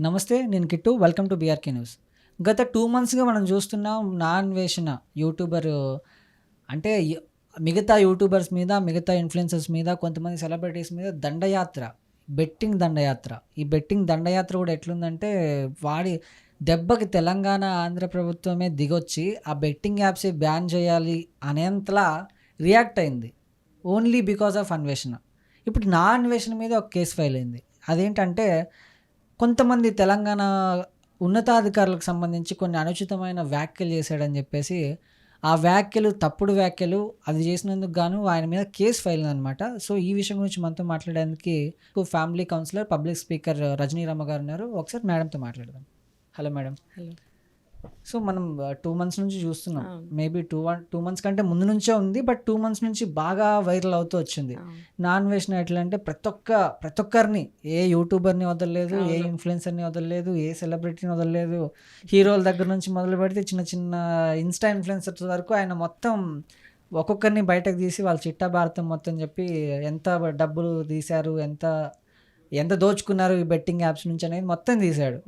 నమస్తే నేను Kittu. Welcome to BRK news గత టూ మంత్స్గా మనం చూస్తున్నాం నా అన్వేషణ యూట్యూబర్ అంటే మిగతా యూట్యూబర్స్ మీద మిగతా ఇన్ఫ్లుయెన్సర్స్ మీద కొంతమంది సెలబ్రిటీస్ మీద దండయాత్ర బెట్టింగ్ దండయాత్ర. ఈ బెట్టింగ్ దండయాత్ర కూడా ఎట్లుందంటే వాడి దెబ్బకి తెలంగాణ ఆంధ్ర ప్రభుత్వమే దిగొచ్చి ఆ బెట్టింగ్ యాప్స్ బ్యాన్ చేయాలి అనేంతలా రియాక్ట్ అయింది. ఓన్లీ బికాస్ ఆఫ్ అన్వేషణ ఇప్పుడు నా అన్వేషణ మీద ఒక కేసు ఫైల్ అయింది. అదేంటంటే కొంతమంది తెలంగాణ ఉన్నతాధికారులకు సంబంధించి కొన్ని అనుచితమైన వ్యాఖ్యలు చేశాడని చెప్పేసి ఆ వ్యాఖ్యలు తప్పుడు వ్యాఖ్యలు అది చేసినందుకు గాను ఆయన మీద కేసు ఫైల్ అనమాట సో ఈ విషయం గురించి మనతో మాట్లాడడానికి ఫ్యామిలీ కౌన్సిలర్ పబ్లిక్ స్పీకర్ రజనీరమ్మ గారు ఉన్నారు. ఒకసారి మేడంతో మాట్లాడదాం. Hello madam. హలో. సో మనం టూ మంత్స్ నుంచి చూస్తున్నాం. Maybe two one two months కంటే ముందు నుంచే ఉంది బట్ టూ మంత్స్ నుంచి బాగా వైరల్ అవుతూ వచ్చింది. నాన్ వేషన్ ఎట్లా అంటే ప్రతి ఒక్క ప్రతి ఒక్కరిని ఏ యూట్యూబర్ని వదలలేదు ఏ. ఇన్ఫ్లుయెన్సర్ని వదలలేదు ఏ సెలబ్రిటీని వదలలేదు. హీరోల దగ్గర నుంచి మొదలు పెడితే చిన్న చిన్న ఇన్స్టా ఇన్ఫ్లుయెన్సర్స్ వరకు ఆయన మొత్తం ఒక్కొక్కరిని బయటకు తీసి వాళ్ళ చిట్టా భారతం మొత్తం చెప్పి ఎంత డబ్బులు తీశారు ఎంత ఎంత దోచుకున్నారు ఈ బెట్టింగ్ యాప్స్ నుంచి అనేది మొత్తం తీశాడు.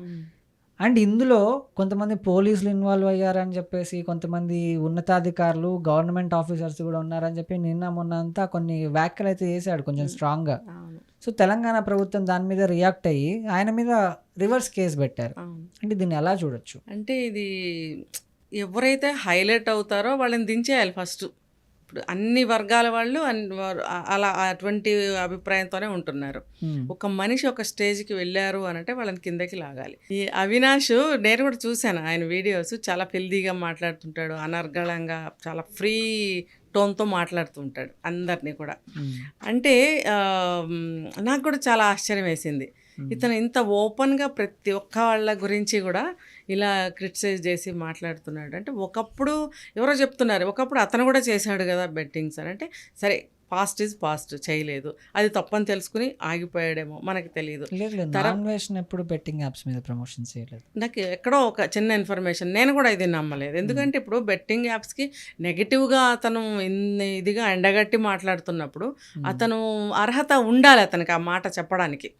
అండ్ ఇందులో కొంతమంది పోలీసులు ఇన్వాల్వ్ అయ్యారని చెప్పేసి కొంతమంది ఉన్నతాధికారులు గవర్నమెంట్ ఆఫీసర్స్ కూడా ఉన్నారని చెప్పి నిన్న మొన్న అంతా కొన్ని వ్యాఖ్యలు అయితే చేశాడు కొంచెం స్ట్రాంగ్గా సో తెలంగాణ ప్రభుత్వం దాని మీద రియాక్ట్ అయ్యి ఆయన మీద రివర్స్ కేసు పెట్టారు. అంటే దీన్ని ఎలా చూడొచ్చు? అంటే ఇది ఎవరైతే హైలైట్ అవుతారో వాళ్ళని దించేయాలి ఫస్ట్ ఇప్పుడు అన్ని వర్గాల వాళ్ళు అలా అటువంటి అభిప్రాయంతోనే ఉంటున్నారు. ఒక మనిషి ఒక స్టేజ్కి వెళ్ళారు అని అంటే వాళ్ళని కిందకి లాగాలి. ఈ అవినాష్ నేను కూడా చూశాను ఆయన వీడియోస్. చాలా హెల్దీగా మాట్లాడుతుంటాడు అనర్గళంగా చాలా ఫ్రీ టోన్తో మాట్లాడుతుంటాడు అందరినీ కూడా. అంటే నాకు కూడా చాలా ఆశ్చర్యం వేసింది. ఇతను ఇంత ఓపెన్గా ప్రతి ఒక్క వాళ్ళ గురించి కూడా ఇలా క్రిటిసైజ్ చేసి మాట్లాడుతున్నాడు. అంటే ఒకప్పుడు ఎవరో చెప్తున్నారు ఒకప్పుడు అతను కూడా చేశాడు కదా బెట్టింగ్స్ అని అంటే సరే పాస్ట్ ఈజ్ పాస్ట్ చేయలేదు. అది తప్పని తెలుసుకుని ఆగిపోయాడేమో మనకి తెలియదు ఎప్పుడు బెట్టింగ్ యాప్స్ మీద ప్రమోషన్ చేయలేదు. నాకు ఎక్కడో ఒక చిన్న ఇన్ఫర్మేషన్ నేను కూడా ఇది నమ్మలేదు. ఎందుకంటే ఇప్పుడు బెట్టింగ్ యాప్స్కి నెగిటివ్గా అతను ఇన్ని ఇదిగా ఎండగట్టి మాట్లాడుతున్నప్పుడు అతను అర్హత ఉండాలి అతనికి ఆ మాట చెప్పడానికి.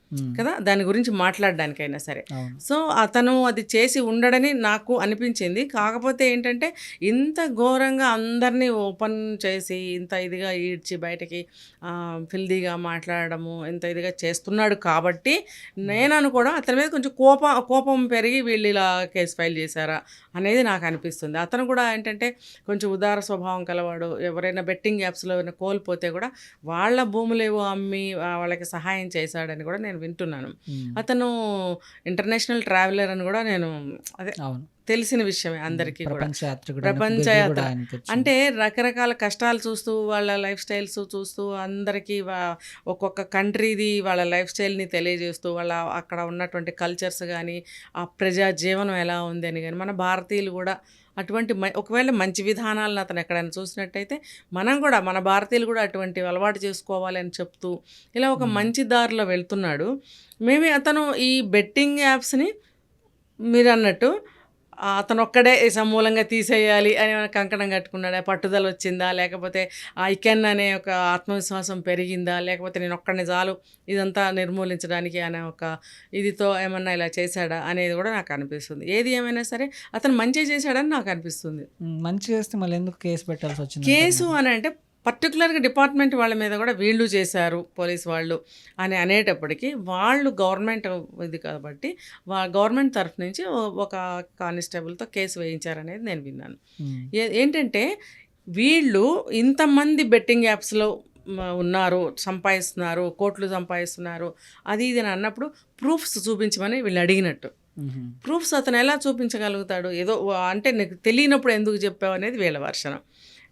కదా? దాని గురించి మాట్లాడడానికైనా సరే. సో అతను అది చేసి ఉండడని నాకు అనిపించింది. కాకపోతే ఏంటంటే ఇంత ఘోరంగా అందరినీ ఓపెన్ చేసి ఇంత ఇదిగా ఈడ్చి బయటకి ఫిల్దీగా మాట్లాడడము ఇంత ఇదిగా చేస్తున్నాడు కాబట్టి నేను అనుకోవడం అతని మీద కొంచెం కోపం కోపం పెరిగి వీళ్ళు ఇలా కేసు ఫైల్ చేశారా అనేది నాకు అనిపిస్తుంది. అతను కూడా ఏంటంటే కొంచెం ఉదార స్వభావం కలవాడు ఎవరైనా బెట్టింగ్ యాప్స్లో ఏమైనా కోల్పోతే కూడా వాళ్ళ భూములేవో అమ్మి వాళ్ళకి సహాయం చేశాడని కూడా నేను వింటున్నాను. అతను ఇంటర్నేషనల్ ట్రావెలర్ అని కూడా నేను అదే అవును. తెలిసిన విషయమే అందరికీ కూడా. ప్రపంచ యాత్ర. అంటే రకరకాల కష్టాలు చూస్తూ వాళ్ళ లైఫ్ స్టైల్స్ చూస్తూ అందరికీ ఒక్కొక్క కంట్రీది వాళ్ళ లైఫ్ స్టైల్ని తెలియజేస్తూ వాళ్ళ అక్కడ ఉన్నటువంటి కల్చర్స్ కానీ ఆ ప్రజా జీవనం ఎలా ఉంది అని కానీ మన భారతీయులు కూడా అటువంటి ఒకవేళ మంచి విధానాలను అతను ఎక్కడైనా చూసినట్టయితే మనం కూడా మన భారతీయులు కూడా అటువంటి అలవాటు చేసుకోవాలి అని చెప్తూ ఇలా ఒక మంచి దారిలో వెళ్తున్నాడు. మేబీ అతను ఈ బెట్టింగ్ యాప్స్ని మీరు అన్నట్టు అతను ఒక్కడే సమూలంగా తీసేయాలి అని ఏమైనా కంకణం కట్టుకున్నాడా? పట్టుదల వచ్చిందా? లేకపోతే ఐ కెన్ అనే ఒక ఆత్మవిశ్వాసం పెరిగిందా? లేకపోతే నేను ఒక్కడిని చాలు ఇదంతా నిర్మూలించడానికి అనే ఒక ఇదితో ఏమన్నా ఇలా చేశాడా అనేది కూడా నాకు అనిపిస్తుంది. ఏది ఏమైనా సరే అతను మంచి చేశాడని నాకు అనిపిస్తుంది. మంచి చేస్తే మళ్ళీ ఎందుకు కేసు పెట్టాల్సి వచ్చింది కేసు అని అంటే పర్టికులర్గా డిపార్ట్మెంట్ వాళ్ళ మీద కూడా వీళ్ళు చేశారు పోలీస్ వాళ్ళు అని అనేటప్పటికి వాళ్ళు గవర్నమెంట్ ఇది కాబట్టి వా గవర్నమెంట్ తరఫు నుంచి ఒక కానిస్టేబుల్తో కేసు వేయించారనేది నేను విన్నాను. ఏ- ఏంటంటే వీళ్ళు ఇంతమంది బెట్టింగ్ యాప్స్లో ఉన్నారు సంపాదిస్తున్నారు కోట్లు సంపాదిస్తున్నారు అది ఇది అని అన్నప్పుడు ప్రూఫ్స్ చూపించమని వీళ్ళు అడిగినట్టు. ప్రూఫ్స్ అతను ఎలా చూపించగలుగుతాడు ఏదో అంటే నీకు తెలియనప్పుడు ఎందుకు చెప్పావు అనేది వీళ్ళ వర్షనం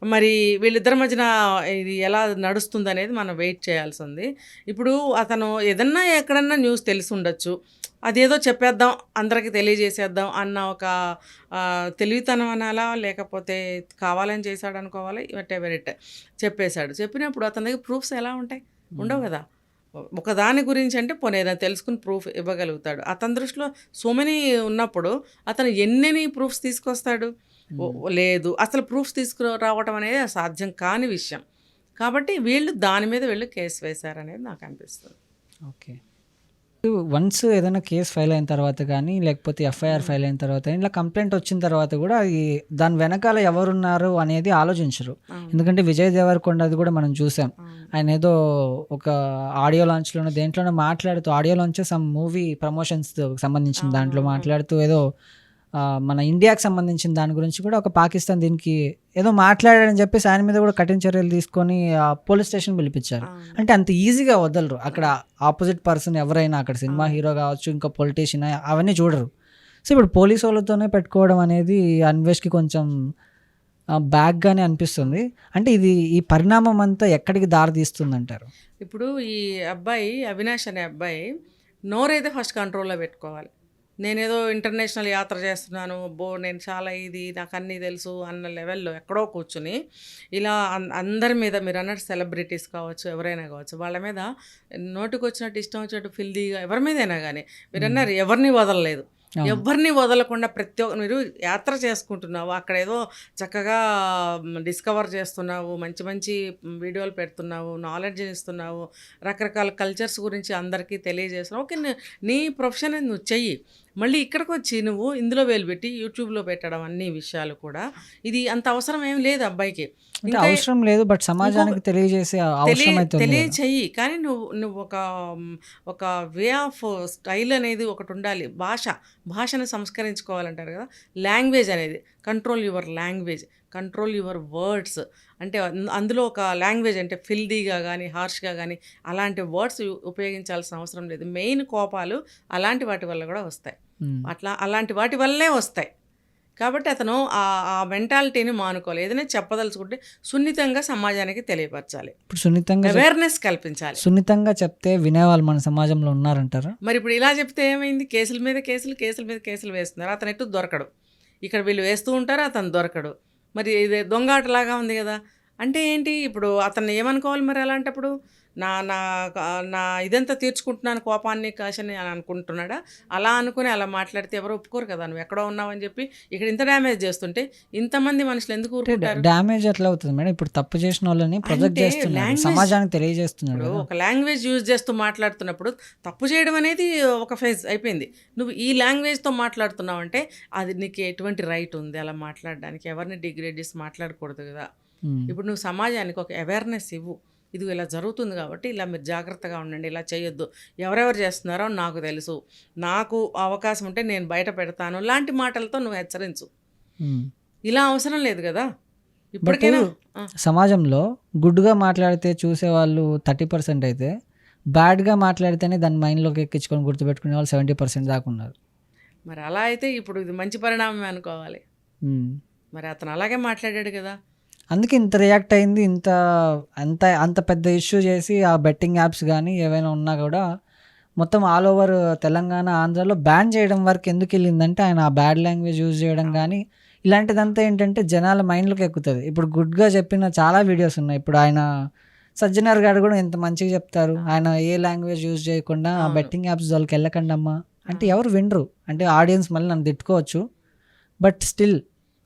మరి వీళ్ళిద్దరి మధ్యన ఇది ఎలా నడుస్తుంది అనేది మనం వెయిట్ చేయాల్సి ఉంది ఇప్పుడు అతను ఏదన్నా ఎక్కడన్నా న్యూస్ తెలిసి ఉండొచ్చు అదేదో చెప్పేద్దాం అందరికీ తెలియజేసేద్దాం అన్న ఒక తెలివితనం అనాలా లేకపోతే కావాలని చేశాడు అనుకోవాలి వాట్ ఎవర్ ఇట్ చెప్పేశాడు. చెప్పినప్పుడు అతని దగ్గర ప్రూఫ్స్ ఎలా ఉంటాయి? ఉండవు కదా. ఒక దాని గురించి అంటే పోనీ ఏదైనా తెలుసుకుని ప్రూఫ్ ఇవ్వగలుగుతాడు. అతని దృష్టిలో సో మెనీ ఉన్నప్పుడు అతను ఎన్నెన్ని ప్రూఫ్స్ తీసుకొస్తాడు? లేదు. అసలు ప్రూఫ్స్ తీసుకురావటం అనేది సాధ్యం కాని విషయం. కాబట్టి వీళ్ళు దాని మీద వీళ్ళు కేసు వేశారనేది నాకు అనిపిస్తుంది. ఓకే. వన్స్ ఏదైనా కేస్ ఫైల్ అయిన తర్వాత కానీ లేకపోతే ఎఫ్ఐఆర్ ఫైల్ అయిన తర్వాత ఇలా కంప్లైంట్ వచ్చిన తర్వాత కూడా అది దాని వెనకాల ఎవరున్నారు అనేది ఆలోచించరు. ఎందుకంటే విజయ్ దేవరకొండ అది కూడా మనం చూసాం. ఆయన ఏదో ఒక ఆడియో లాంచ్లోనో దేంట్లోనో మాట్లాడుతూ audio launch some movie promotions సంబంధించిన దాంట్లో మాట్లాడుతూ ఏదో మన ఇండియాకి సంబంధించిన దాని గురించి కూడా ఒక పాకిస్తాన్ దీనికి ఏదో మాట్లాడాడని చెప్పేసి ఆయన మీద కూడా కఠిన చర్యలు తీసుకొని పోలీస్ స్టేషన్ పిలిపించారు. అంటే అంత ఈజీగా వదలరు. అక్కడ ఆపోజిట్ పర్సన్ ఎవరైనా అక్కడ సినిమా హీరో కావచ్చు ఇంకా పొలిటీషియన్ అవన్నీ చూడరు. సో ఇప్పుడు పోలీసు వాళ్ళతోనే పెట్టుకోవడం అనేది అన్వేష్కి కొంచెం బ్యాగ్గానే అనిపిస్తుంది. అంటే ఇది ఈ పరిణామం అంతా ఎక్కడికి దారి తీస్తుంది అంటారు ఇప్పుడు ఈ అబ్బాయి అవినాష్ అనే అబ్బాయి నోరైతే ఫస్ట్ కంట్రోల్లో పెట్టుకోవాలి. నేనేదో ఇంటర్నేషనల్ యాత్ర చేస్తున్నాను. బో నేను చాలా ఇది నాకు అన్నీ తెలుసు అన్న లెవెల్లో ఎక్కడో కూర్చుని ఇలా అందరి మీద మీరు అన్నట్టు సెలబ్రిటీస్ కావచ్చు ఎవరైనా కావచ్చు వాళ్ళ మీద నోటికి వచ్చినట్టు ఇష్టం వచ్చినట్టు ఫిల్దీగా ఎవరి మీదైనా కానీ మీరు అన్నారు ఎవరిని వదలలేదు. ఎవరిని వదలకుండా ప్రతి ఒక్క మీరు యాత్ర చేసుకుంటున్నావు అక్కడ ఏదో చక్కగా డిస్కవర్ చేస్తున్నావు మంచి మంచి వీడియోలు పెడుతున్నావు నాలెడ్జ్ ఇస్తున్నావు రకరకాల కల్చర్స్ గురించి అందరికీ తెలియజేస్తున్నావు. ఓకే నీ- ప్రొఫెషన్ నువ్వు చెయ్యి. మళ్ళీ ఇక్కడికి వచ్చి నువ్వు ఇందులో వేలు పెట్టి యూట్యూబ్లో పెట్టడం అన్ని విషయాలు కూడా ఇది అంత అవసరం ఏం లేదు అబ్బాయికి. ఇంకా అవసరం లేదు బట్ సమాజానికి తెలియజేసే అవసరం తెలియ అయితే ఉంది కదా. తెలియచెయ్యి కానీ నువ్వు నువ్వు ఒక ఒక వే ఆఫ్ స్టైల్ అనేది ఒకటి ఉండాలి. భాష భాషను సంస్కరించుకోవాలంటారు కదా. లాంగ్వేజ్ అనేది control your language control your words అంటే అందులో ఒక లాంగ్వేజ్ అంటే ఫిల్దీగా కానీ హార్ష్గా కానీ అలాంటి వర్డ్స్ ఉపయోగించాల్సిన అవసరం లేదు. మెయిన్ కోపాలు అలాంటి వాటి వల్ల కూడా వస్తాయి. అట్లా అలాంటి వాటి వల్లే వస్తాయి. కాబట్టి అతను ఆ ఆ మెంటాలిటీని మానుకోవాలి. ఏదైనా చెప్పదలుచుకుంటే సున్నితంగా సమాజానికి తెలియపరచాలి. ఇప్పుడు సున్నితంగా అవేర్నెస్ కల్పించాలి. సున్నితంగా చెప్తే వినేవాళ్ళు మన సమాజంలో ఉన్నారంటారా? మరి ఇప్పుడు ఇలా చెప్తే ఏమైంది? కేసుల మీద కేసులు కేసుల మీద కేసులు వేస్తున్నారు. అతను ఎటు దొరకడు. ఇక్కడ వీళ్ళు వేస్తూ ఉంటారు అతను దొరకడు. మరి ఇది దొంగ ఆటలాగా ఉంది కదా. అంటే ఏంటి? ఇప్పుడు అతన్ని ఏమనుకోవాలి మరి అలాంటప్పుడు? నా నా నా ఇదంతా తీర్చుకుంటున్నాను కోపాన్ని కాశని అని అనుకుంటున్నాడా? అలా అనుకుని అలా మాట్లాడితే ఎవరు ఒప్పుకోరు కదా? నువ్వు ఎక్కడో ఉన్నావని చెప్పి ఇక్కడ ఇంత డ్యామేజ్ చేస్తుంటే ఇంతమంది మనుషులు ఎందుకు ఊరుకుంటారు? డ్యామేజ్ ఎట్లా అవుతుంది మేడం? ఇప్పుడు తప్పు చేసిన వాళ్ళని ప్రొజెక్ట్ చేస్తున్నాడు సమాజానికి తెలియజేస్తున్నాడు. ఒక లాంగ్వేజ్ యూజ్ చేస్తూ మాట్లాడుతున్నప్పుడు తప్పు చేయడం అనేది ఒక ఫేజ్ అయిపోయింది. నువ్వు ఈ లాంగ్వేజ్తో మాట్లాడుతున్నావు అంటే అది నీకు ఎటువంటి రైట్ ఉంది? అలా మాట్లాడడానికి ఎవరిని డిగ్రేడ్ చేసి మాట్లాడకూడదు కదా. ఇప్పుడు నువ్వు సమాజానికి ఒక అవేర్నెస్ ఇవ్వు. ఇది ఇలా జరుగుతుంది కాబట్టి ఇలా మీరు జాగ్రత్తగా ఉండండి ఇలా చేయొద్దు. ఎవరెవరు చేస్తున్నారో నాకు తెలుసు. నాకు అవకాశం ఉంటే నేను బయట పెడతాను. లాంటి మాటలతో నువ్వు హెచ్చరించు. ఇలా అవసరం లేదు కదా? ఇప్పటికైనా సమాజంలో గుడ్డుగా మాట్లాడితే చూసేవాళ్ళు థర్టీ పర్సెంట్ అయితే బ్యాడ్గా మాట్లాడితేనే దాన్ని మైండ్లోకి ఎక్కించుకొని గుర్తుపెట్టుకునే వాళ్ళు సెవెంటీ పర్సెంట్ దాకా ఉన్నారు. మరి అలా అయితే ఇప్పుడు ఇది మంచి పరిణామమే అనుకోవాలి. మరి అతను అలాగే మాట్లాడాడు కదా? అందుకే ఇంత రియాక్ట్ అయింది ఇంత అంత అంత పెద్ద ఇష్యూ చేసి ఆ బెట్టింగ్ యాప్స్ కానీ ఏవైనా ఉన్నా కూడా మొత్తం ఆల్ ఓవర్ తెలంగాణ ఆంధ్రాలో బ్యాన్ చేయడం వరకు ఎందుకు వెళ్ళిందంటే ఆయన ఆ బ్యాడ్ లాంగ్వేజ్ యూజ్ చేయడం కానీ ఇలాంటిదంతా ఏంటంటే జనాల మైండ్లోకి ఎక్కుతుంది. ఇప్పుడు గుడ్గా చెప్పిన చాలా వీడియోస్ ఉన్నాయి. ఇప్పుడు ఆయన సజ్జనర్ గారు కూడా ఎంత మంచిగా చెప్తారు. ఆయన ఏ లాంగ్వేజ్ యూజ్ చేయకుండా ఆ. బెట్టింగ్ యాప్స్ వాళ్ళకి వెళ్ళకండి అమ్మా అంటే ఎవరు వినరు. అంటే ఆడియన్స్ మళ్ళీ నన్ను తిట్టుకోవచ్చు. బట్ స్టిల్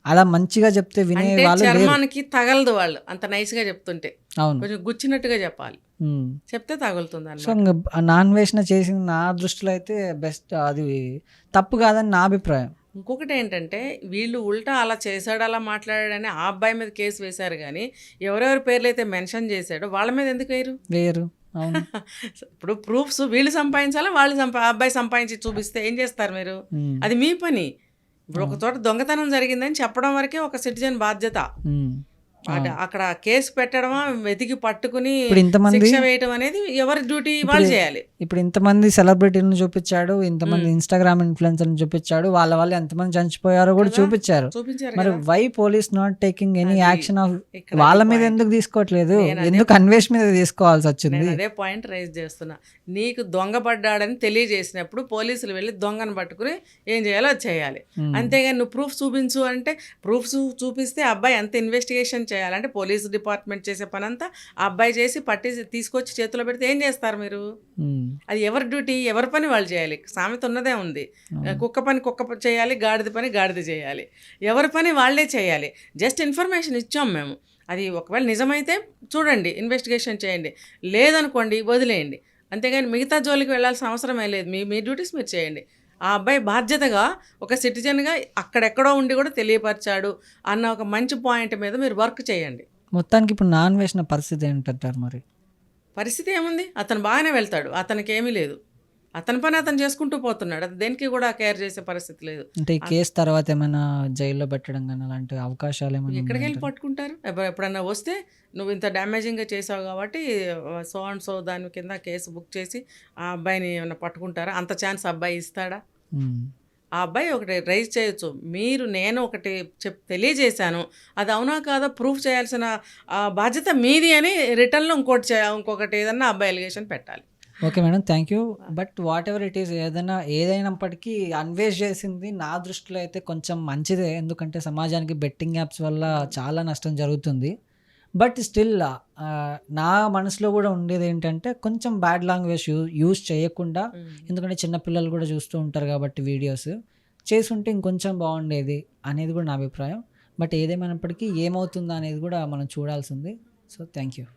అలా మంచిగా చెప్తే వినే వాళ్ళు చర్మానికి తగలదు వాళ్ళు. అంత నైస్గా చెప్తుంటే. అవును. కొంచెం గుచ్చినట్టుగా చెప్పాలి. చెప్తే తగులుతుంది సో నాన్ వేసిన చేసిన నా దృష్టిలో అయితే బెస్ట్ అది తప్పు కాదని నా అభిప్రాయం. ఇంకొకటి ఏంటంటే వీళ్ళు ఉల్టా అలా చేశాడు అలా మాట్లాడాడని ఆ అబ్బాయి మీద కేసు వేశారు కానీ ఎవరెవరి పేర్లు అయితే మెన్షన్ చేశాడో వాళ్ళ మీద ఎందుకు వేయరు? వేరు అవును. ఇప్పుడు ప్రూఫ్స్ వీళ్ళు సంపాదించాలా వాళ్ళు సంపా అబ్బాయి సంపాదించి చూపిస్తే ఏం చేస్తారు మీరు. అది మీ పని. ఇప్పుడు ఒక చోట దొంగతనం జరిగిందని చెప్పడం వరకే ఒక సిటిజన్ బాధ్యత. అక్కడ కేసు పెట్టడమా వెతికి పట్టుకుని ఇంతమంది శిక్ష వేయటం అనేది ఎవరి డ్యూటీ వాళ్ళు చేయాలి. ఇప్పుడు ఇంతమంది సెలబ్రిటీలను చూపించాడు ఇంతమంది ఇన్స్టాగ్రామ్ ఇన్ఫ్లుయెన్సర్లను చూపించాడు వాళ్ళ వల్ల ఎంతమంది చనిపోయారో కూడా చూపించారు. మరి why police not taking any action of వాళ్ళ మీద. ఎందుకు తీసుకోవట్లేదు? ఎందుకు అన్వేష్ మీద తీసుకోవాల్సి వచ్చింది? అదే పాయింట్ రైజ్ చేస్తున్నా. నీకు దొంగ పడ్డాడని తెలియజేసినప్పుడు పోలీసులు వెళ్ళి దొంగను పట్టుకుని ఏం చేయాలో అది చేయాలి. అంతేగాని నువ్వు ప్రూఫ్ చూపించు అంటే ప్రూఫ్స్ చూపిస్తే అబ్బాయి అంత ఇన్వెస్టిగేషన్ చేయాలంటే పోలీసు డిపార్ట్మెంట్ చేసే పని అంతా ఆ అబ్బాయి చేసి పట్టి తీసుకొచ్చి చేతిలో పెడితే ఏం చేస్తారు మీరు. అది ఎవరి డ్యూటీ? ఎవరి పని వాళ్ళు చేయాలి. సామెత ఉన్నదే ఉంది. కుక్క పని కుక్క చేయాలి గాడిద పని గాడిద చేయాలి. ఎవరి పని వాళ్ళే చేయాలి. జస్ట్ ఇన్ఫర్మేషన్ ఇచ్చాం మేము. అది ఒకవేళ నిజమైతే చూడండి ఇన్వెస్టిగేషన్ చేయండి. లేదనుకోండి వదిలేయండి. అంతేగాని మిగతా జోలికి వెళ్ళాల్సిన అవసరమే లేదు. మీ మీ డ్యూటీస్ మీరు చేయండి. ఆ అబ్బాయి బాధ్యతగా ఒక సిటిజన్గా అక్కడెక్కడో ఉండి కూడా తెలియపరిచాడు అన్న ఒక మంచి పాయింట్ మీద మీరు వర్క్ చేయండి. మొత్తానికి ఇప్పుడు నాన్ వేసిన పరిస్థితి ఏంటంటారు మరి? పరిస్థితి ఏముంది? అతను బాగానే వెళ్తాడు. అతనికి ఏమీ లేదు. అతని పని అతను చేసుకుంటూ పోతున్నాడు. అది దేనికి కూడా కేర్ చేసే పరిస్థితి లేదు. అంటే ఈ కేసు తర్వాత ఏమైనా జైల్లో పెట్టడం కానీ అలాంటి అవకాశాలు ఏమైనా ఎక్కడికి వెళ్ళి? పట్టుకుంటారు? ఎప్పుడు- ఎప్పుడన్నా వస్తే నువ్వు ఇంత డ్యామేజింగ్గా చేసావు కాబట్టి సో అండ్ సో దాని కింద కేసు బుక్ చేసి ఆ అబ్బాయిని ఏమైనా పట్టుకుంటారా? అంత ఛాన్స్ అబ్బాయి ఇస్తాడా? ఉమ్. ఆ అబ్బాయి ఒకటి రైజ్ చేయొచ్చు. మీరు నేను ఒకటి చెప్ తెలియజేశాను. అది అవునా కాదా? ప్రూఫ్ చేయాల్సిన ఆ, బాధ్యత మీది అని రిటర్న్లో ఇంకోటి చే- ఇంకొకటి ఏదన్నా అబ్బాయి ఎలిగేషన్ పెట్టాలి. Okay madam thank you. But whatever it is ఏదైనా ఏదైనప్పటికీ అన్వేష్ చేసింది నా దృష్టిలో అయితే కొంచెం మంచిదే. ఎందుకంటే సమాజానికి బెట్టింగ్ యాప్స్ వల్ల చాలా నష్టం జరుగుతుంది. బట్ స్టిల్ నా మనసులో కూడా ఉండేది ఏంటంటే కొంచెం బ్యాడ్ లాంగ్వేజ్ యూ యూస్ చేయకుండా ఎందుకంటే చిన్నపిల్లలు కూడా చూస్తూ ఉంటారు కాబట్టి వీడియోస్. చేసుంటే ఇంకొంచెం బాగుండేది అనేది కూడా నా అభిప్రాయం. బట్ ఏదేమైనప్పటికీ ఏమవుతుందో అనేది కూడా మనం చూడాల్సింది. So thank you.